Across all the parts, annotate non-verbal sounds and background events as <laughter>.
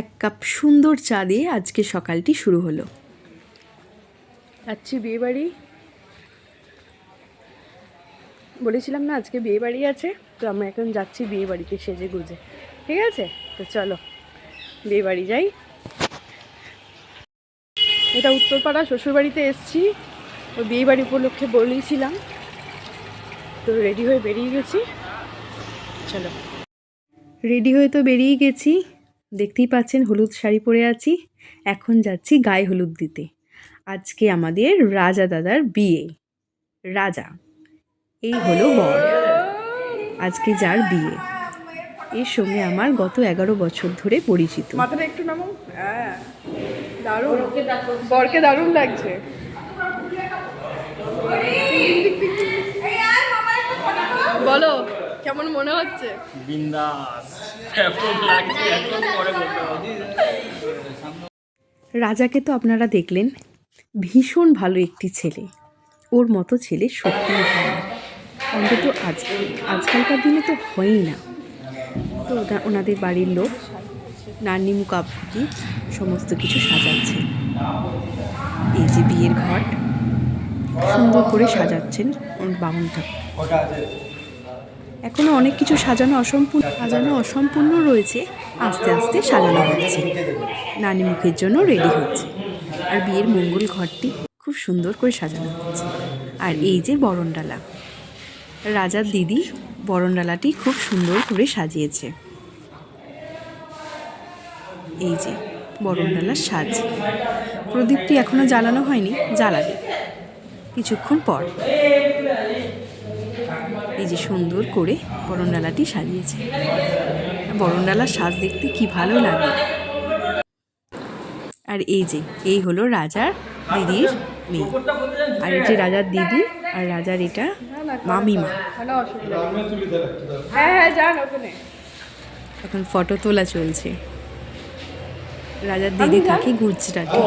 এক কাপ সুন্দর চা দিয়ে আজকে সকালটি শুরু হলো। যাচ্ছি বিয়ে বাড়ি বলেছিলাম না আজকে বিয়ে বাড়ি আছে তো আমরা এখন যাচ্ছি বিয়ে বাড়িতে সেজে গুজে। ঠিক আছে? তো চলো বিয়ে বাড়ি যাই। এটা উত্তরপাড়া শ্বশুরবাড়িতে এসছি। তো বিয়ে বাড়ি উপলক্ষে বলেছিলাম। তো রেডি হয়ে বেরিয়ে গেছি। চলো। রেডি হয়ে তো বেরিয়ে গেছি। দেখতেই পাচ্ছেন হলুদ শাড়ি পরে আছি। এখন যাচ্ছি গায়ে হলুদ দিতে। আজকে আমাদের রাজা দাদার বিয়ে। রাজা, এই হলো বর। আজকে যার বিয়ে। এর সঙ্গে আমার গত এগারো বছর ধরে পরিচিত। হ্যাঁ। বরকে দারুণ লাগছে। বলো। কেমন মনে হচ্ছে? বিন্দাস। রাজাকে তো আপনারা দেখলেন ভীষণ ভালো একটি ছেলে। ওর মতো ছেলে সত্যিই হয় অন্তত আজ আজকালকার দিনে তো হয়ই না। তো ওনাদের বাড়ির লোক নান্নি মুকাবকি সমস্ত কিছু সাজাচ্ছে। এই যে বিয়ের ঘট সুন্দর করে সাজাচ্ছেন ওর বামুনটা। এখনও অনেক কিছু সাজানো অসম্পূর্ণ সাজানো অসম্পূর্ণ রয়েছে। আস্তে আস্তে সাজানো হচ্ছে। নানি মুখের জন্য রেডি হচ্ছে। আর বিয়ের মঙ্গল ঘরটি খুব সুন্দর করে সাজানো হচ্ছে। আর এই যে বরণডালা। রাজার দিদি বরণডালাটি খুব সুন্দর করে সাজিয়েছে। এই যে বরণডালার সাজ। প্রদীপটি এখনও জ্বালানো হয়নি, জ্বালাবে। কিছুক্ষণ পর। এই যে সুন্দর করে বরণডালাটি সাজিয়েছে। বরণডালার সাজ দেখতে কি ভালো লাগে। আর এই যে এই হলো রাজার দিদির মেয়ে। আর এই যে রাজার দিদি আর রাজার এটা মামিমা। হ্যাঁ হ্যাঁ এখন ফটো তোলা চলছে। রাজার দিদি থাকে গুজরাটে।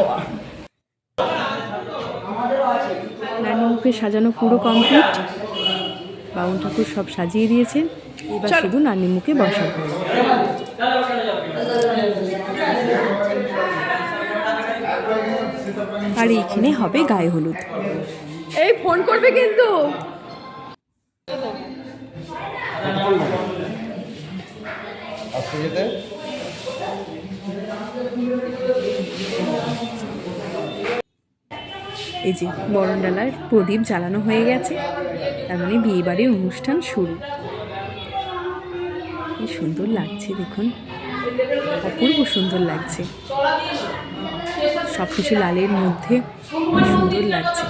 রানী মুখে সাজানো পুরো কমপ্লিট। বাউন ঠাকুর সব সাজিয়ে দিয়েছেন এবার শুধু নানি মুখে বসাবো আর এইখানে হবে গায়ে হলুদ। এই ফোন করবে কিন্তু। এই যে বরণডালার প্রদীপ জ্বালানো হয়ে গেছে। তার মানে বিয়ে বাড়ির অনুষ্ঠান শুরু। কি সুন্দর লাগছে দেখুন। অপূর্ব সুন্দর লাগছে। সব কিছু লালের মধ্যে সুন্দর লাগছে।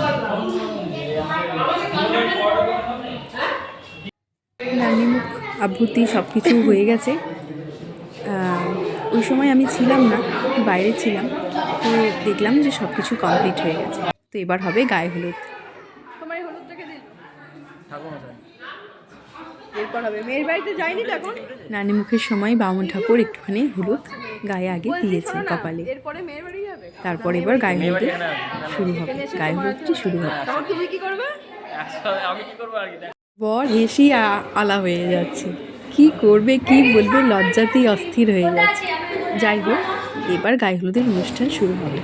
নানিমুখ আভূতি সব কিছু হয়ে গেছে। ওই সময় আমি ছিলাম না, বাইরে ছিলাম। তো দেখলাম যে সব কিছু কমপ্লিট হয়ে গেছে। তো এবার হবে গায়ে হলুদ তোমার এই হলুদটাকে দিল এরপর হবে। মেয়ের বাড়িতে যাইনি তো এখন? নানি মুখের সময় বামন ঠাকুর একটুখানি হলুদ গায়ে আগে দিয়েছেন কপালে। তারপর এবার গায়ে হলুদ শুরু হবে। গায়ে হলুদটি শুরু হবে। তুমি কি করবে? আমি কি করব আর কি? বর হেসি আলা হয়ে যাচ্ছে। কি করবে কি বলবে লজ্জাতেই অস্থির হয়ে যাচ্ছে। যাই হোক এবার গায়ে হলুদের অনুষ্ঠান শুরু হবে।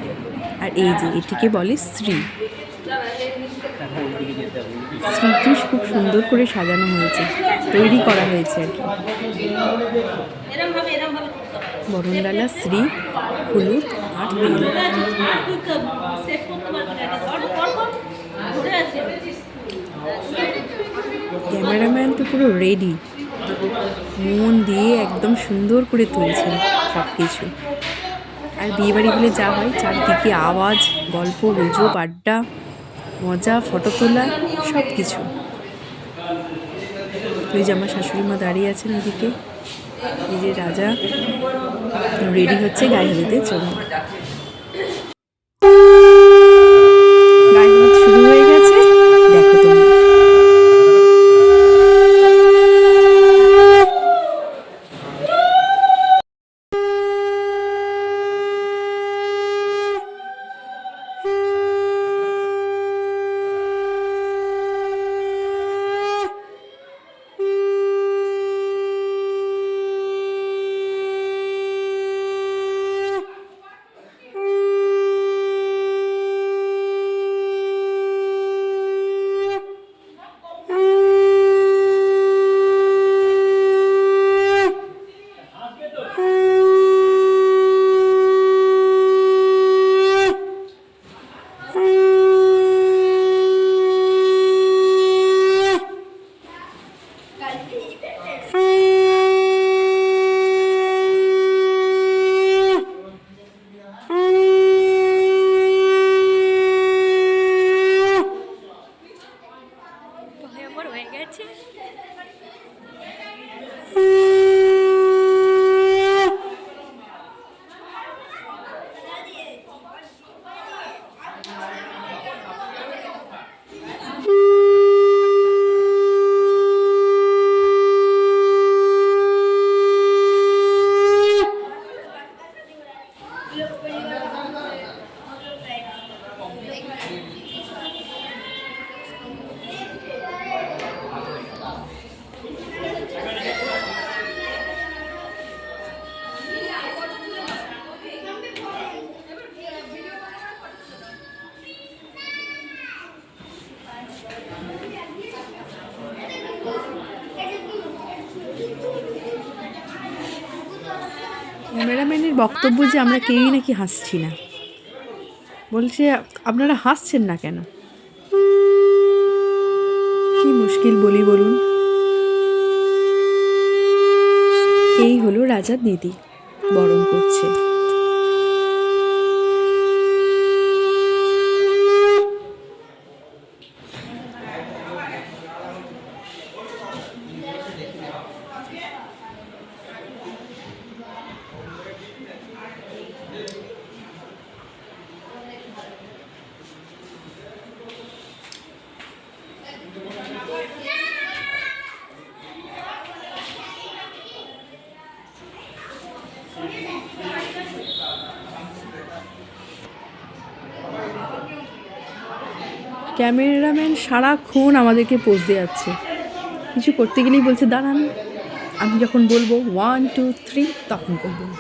আর এই যে এটিকে বলে শ্রী শ্রীটি খুব সুন্দর করে সাজানো হয়েছে, তৈরি করা হয়েছে আর কি। বরণডালা শ্রী হলুদ আর ক্যামেরাম্যান তো পুরো রেডি মন দিয়ে একদম সুন্দর করে তুলছে সব কিছু আর বিয়েবাড়ি হলে যা হয়, চারদিকে আওয়াজ, গল্প, গুজব, আড্ডা মজা ফটো তোলা সব কিছু ওই যে আমার শাশুড়ি মা দাঁড়িয়ে আছেন এদিকে। এই যে রাজা রেডি হচ্ছে গায়ে হলুদের জন্য বক্তব্য যে আমরা কেউই নাকি হাসছি না। বলছে, আপনারা হাসছেন না কেন? কি মুশকিল বলি বলুন। এই হলো রাজার দিদি বরণ করছে। ক্যামেরাম্যান সারাক্ষণ আমাদেরকে পোজ দিয়ে যাচ্ছে। কিছু করতে গেলেই বলছে, দাঁড়ান, আমি যখন বলব ওয়ান টু থ্রি তখন করবেন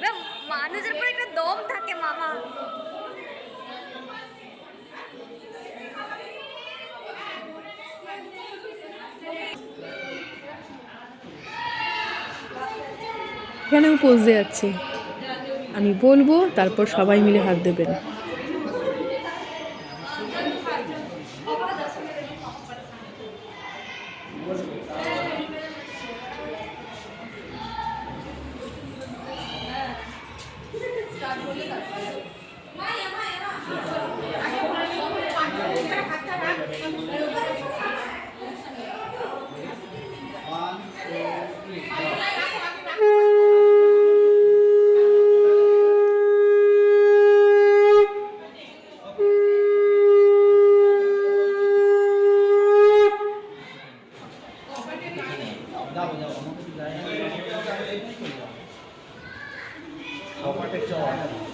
বে, মানুষের পরে একটা দম থাকে মামা এখানেও পোজ দিয়ে যাচ্ছি। আমি বলব তারপর সবাই মিলে হাত দেবেন। जाओ जाओ हम कुछ जाए परफेक्ट जाओ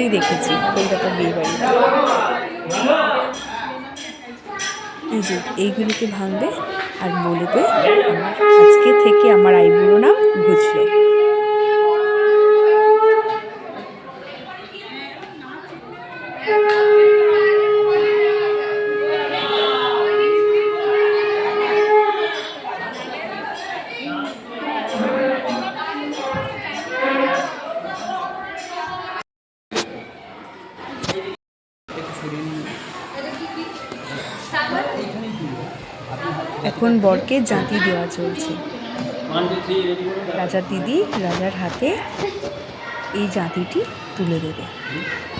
কলকাতাতেই দেখেছি কলকাতার বিয়ে বাড়িতে। এই যে এইগুলিকে ভাঙবে আর বলবে আজকে থেকে আমার আইবুড়ো নাম ঘুচলো। বরকে জাতি দেওয়া চলছে রাজার দিদি রাজার হাতে এই জাতিটি তুলে দেবে হ্যাঁ।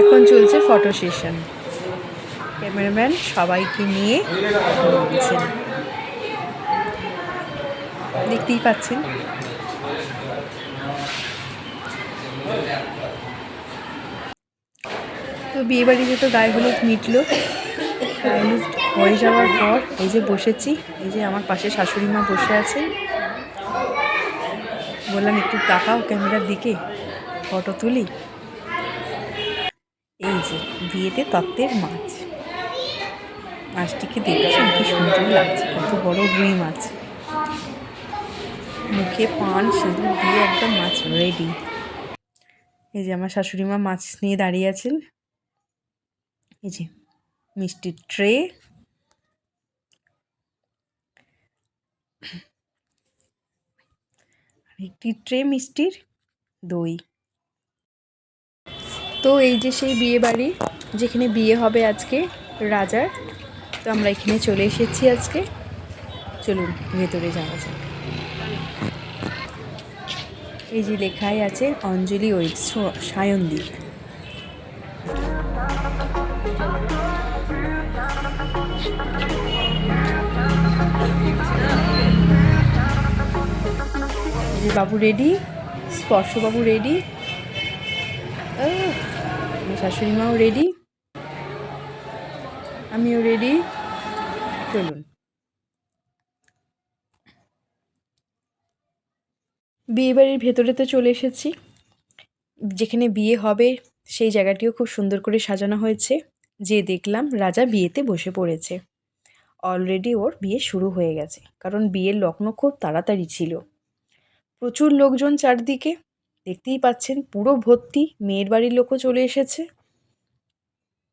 এখন চলছে ফটো সেশন ক্যামেরাম্যান সবাইকে নিয়ে দেখতেই পাচ্ছেন। তো বিয়ে বাড়িতে তো গায়ে হলুদ মিটলো। গায়ে হলুদ হয়ে যাওয়ার পর এই যে বসেছি, এই যে আমার পাশে শাশুড়ি মা বসে আছেন। বললাম, একটু তাকাও ক্যামেরার দিকে, ফটো তুলি। এই যে, বিয়েতে তত্ত্বের মাছ। মাছটিকে দেখছেন কি সুন্দর লাগছে, কত বড় রুই মাছ। মুখে পান, সিঁদুর দিয়ে একদম মাছ রেডি এই যে, আমার শাশুড়ি মা মাছ নিয়ে দাঁড়িয়ে আছেন। এই যে, মিষ্টির ট্রে একটি ট্রে মিষ্টির দই। তো এই যে সেই বিয়ে বাড়ি, যেখানে বিয়ে হবে আজকে রাজার, তো আমরা এখানে চলে এসেছি আজকে। চলুন, ভেতরে যাওয়া যাক। এই যে লেখাই আছে, অঞ্জলি ওয়েট সায়নদীপ। এই বাবু রেডি স্পর্শবাবু রেডি শাশুড়ি মাও রেডি আমিও রেডি চলুন। বিয়ে বাড়ির ভেতরে তো চলে এসেছি। যেখানে বিয়ে হবে, সেই জায়গাটিও খুব সুন্দর করে সাজানো হয়েছে। যে দেখলাম, রাজা বিয়েতে বসে পড়েছে। অলরেডি ওর বিয়ে শুরু হয়ে গেছে। কারণ বিয়ের লগ্ন খুব তাড়াতাড়ি ছিল। প্রচুর লোকজন চারদিকে। দেখতেই পাচ্ছেন পুরো ভর্তি মেয়ের বাড়ির লোকও চলে এসেছে।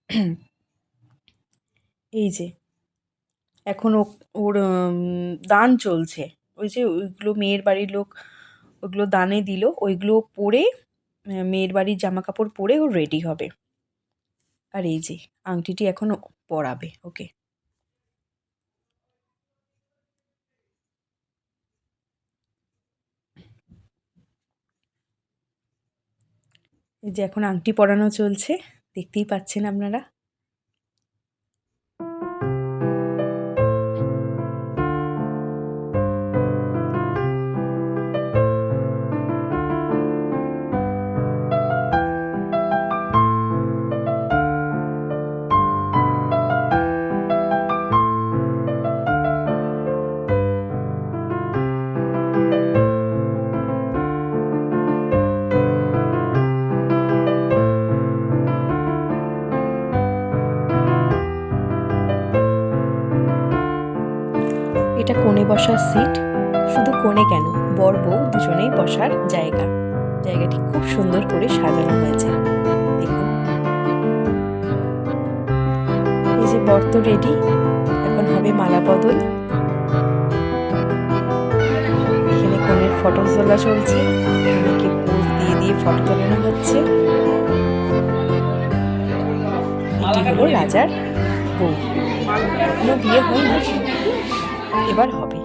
<clears throat> এই যে, এখন ওর দান চলছে। ওই যে ওইগুলো মেয়ের বাড়ির লোক ওইগুলো দানে দিল, ওইগুলো পরে মেয়ের বাড়ির জামা কাপড় পরে ও রেডি হবে। আর এই যে, আংটিটি এখন ও পরাবে ওকে যে এখন আংটি পরানো চলছে দেখতেই পাচ্ছেন আপনারা। এটা কোণে বসার সিট শুধু কোণে কেন? বর, বউ দুজনেই বসার জায়গা। জায়গাটি খুব সুন্দর করে সাজানো হয়েছে। দেখুন। এই যে বর তো রেডি এখন হবে মালা বদল। এখানে কোণের ফটো তোলা চলছে। অনেকে পোজ দিয়ে দিয়ে ফটো তোলানো হচ্ছে। এটি হলো রাজার বউ। এখনও বিয়ে হয়নি। এবার হবে।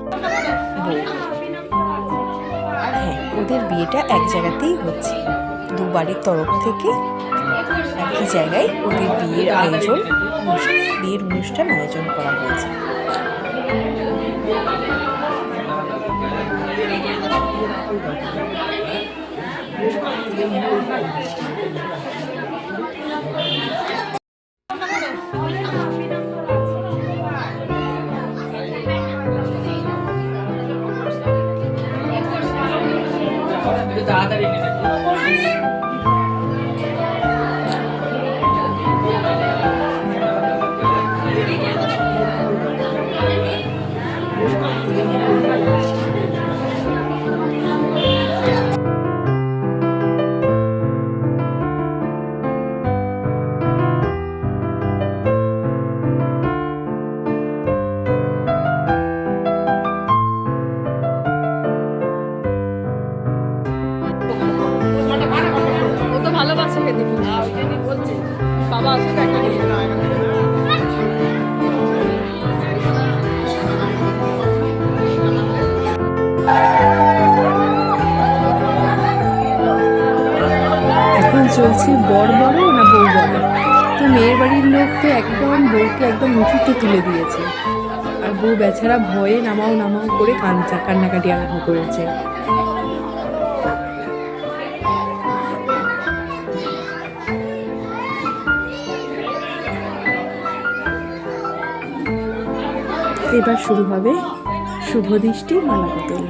হ্যাঁ ওদের বিয়েটা এক জায়গাতেই হচ্ছে। দুবারের তরফ থেকে একই জায়গায় ওদের বিয়ের আয়োজন বিয়ের অনুষ্ঠান আয়োজন করা হয়েছে। ভালোবাসে খেতে বাবা আসুক একটা এখন চলছে বড় বড় না বউ বড়? তো মেয়ের বাড়ির লোক তো একদম বউকে একদম উঁচুতে তুলে দিয়েছে। আর বউ বেচারা ভয়ে নামাও নামাও করে কাঞ্চা কান্নাকাটি আরম্ভ করেছে। এবার শুরু হবে শুভ দৃষ্টি মালা বদল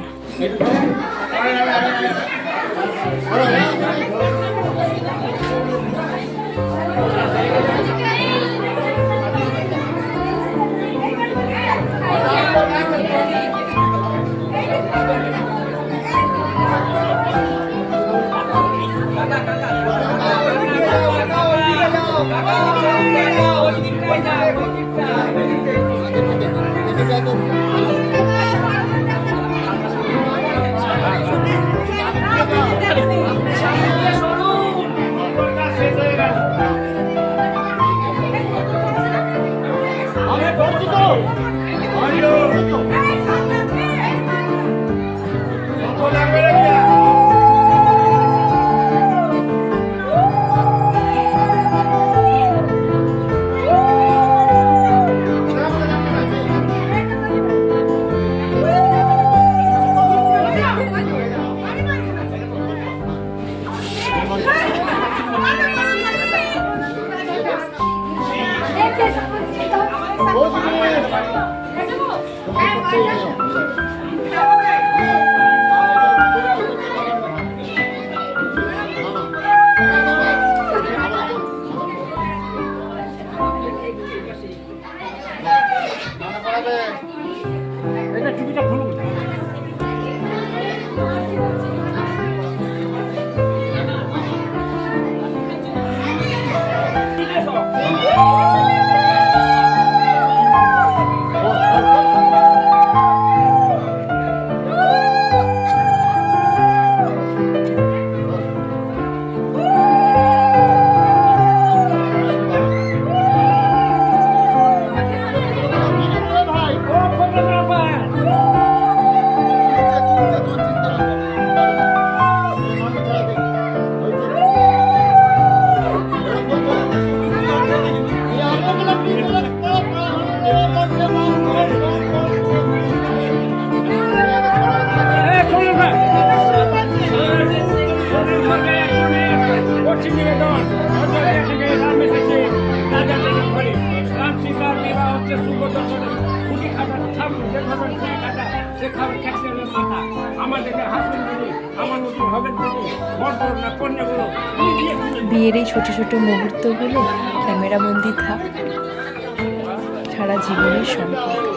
সারা জীবনের সম্পর্ক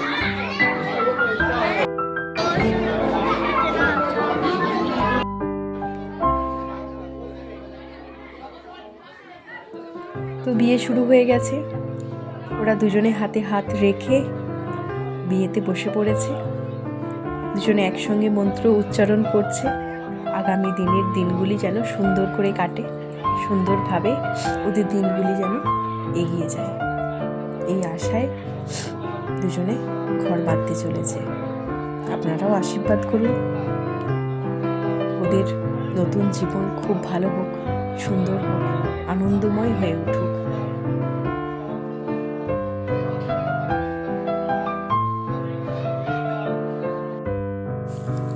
তো বিয়ে শুরু হয়ে গেছে। ওরা দুজনে হাতে হাত রেখে বিয়েতে বসে পড়েছে। দুজনে একসঙ্গে মন্ত্র উচ্চারণ করছে। আগামী দিনের দিনগুলি যেন সুন্দর করে কাটে। সুন্দরভাবে ওদের দিনগুলি যেন এগিয়ে যায়। এই আশায় দুজনে ঘর বাঁধতে চলেছে। আপনারাও আশীর্বাদ করুন। ওদের নতুন জীবন খুব ভালো হোক, সুন্দর হোক, আনন্দময় হয়ে উঠুক।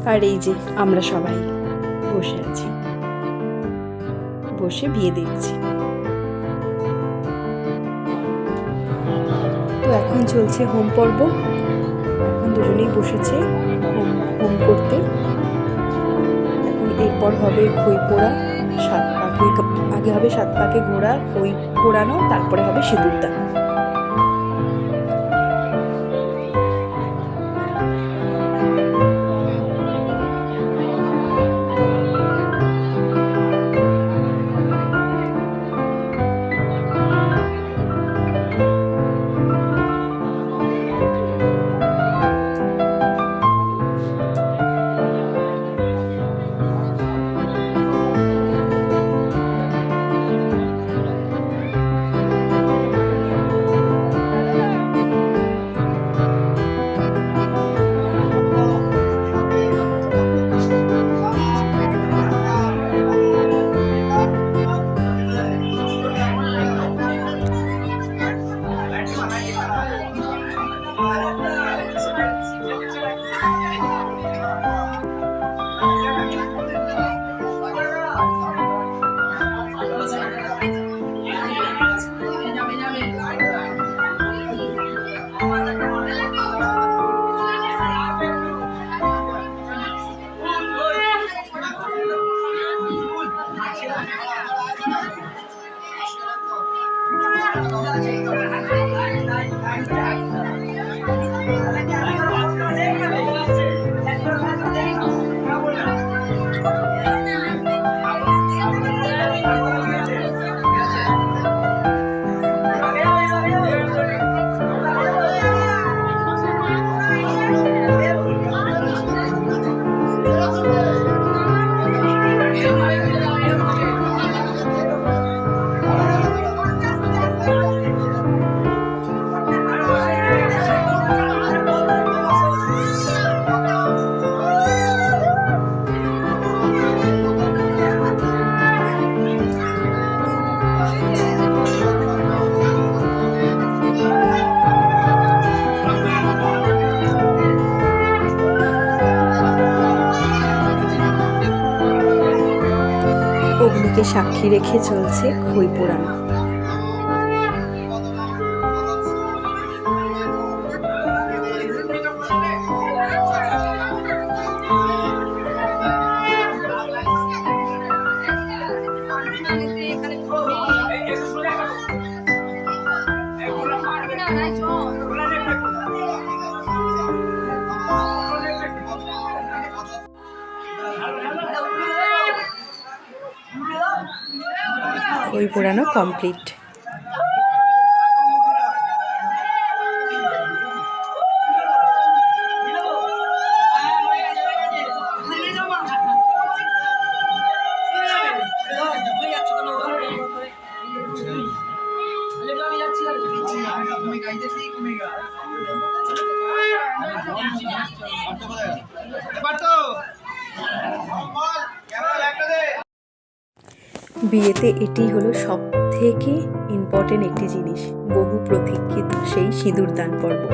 আর এই যে আমরা সবাই বসে আছি। বসে বিয়ে দেখছি চলছে হোম পর্ব। এখন দুজনেই বসেছে হোম হোম করতে। এখন এরপর হবে খই পোড়া, সাত পাখি আগে হবে সাত পাকে ঘোড়া, খই পোড়ানো, তারপরে হবে সিঁদুরদান। সাক্ষী রেখে চলছে খই পোড়ানো। কমপ্লিট বিয়েতে এটি হলো সব থেকে ইম্পর্টেন্ট একটি জিনিস, বহু প্রতীক্ষিত সেই সিঁদুরদান পর্ব।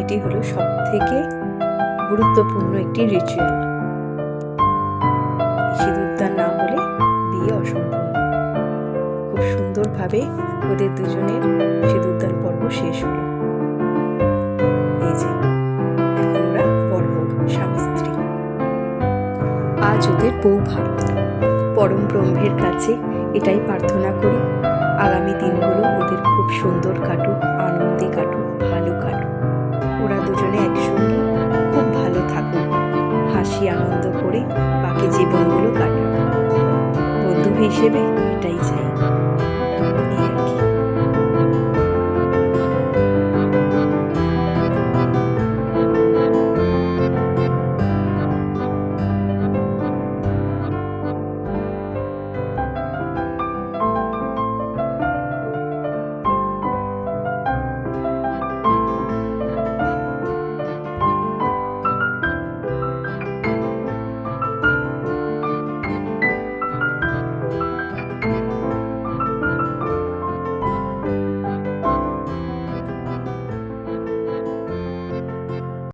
এটি হলো সব থেকে গুরুত্বপূর্ণ একটি রিচুয়াল সিঁদুরদান না হলে বিয়ে অসম্পূর্ণ খুব সুন্দরভাবে ওদের দুজনের সিঁদুরদান পর্ব শেষ হলো। এই যে পর্ব স্বামী স্ত্রী আজ ওদের বউ ভাত পরম ব্রহ্মের কাছে এটাই প্রার্থনা করি। আগামী দিনগুলো ওদের খুব সুন্দর কাটুক, আনন্দে কাটুক, ভালো কাটুক। ওরা দুজনে একসঙ্গে খুব ভালো থাকুক। হাসি আনন্দ করে বাকি জীবনগুলো কাটুক। বন্ধু হিসেবে এটাই চাই।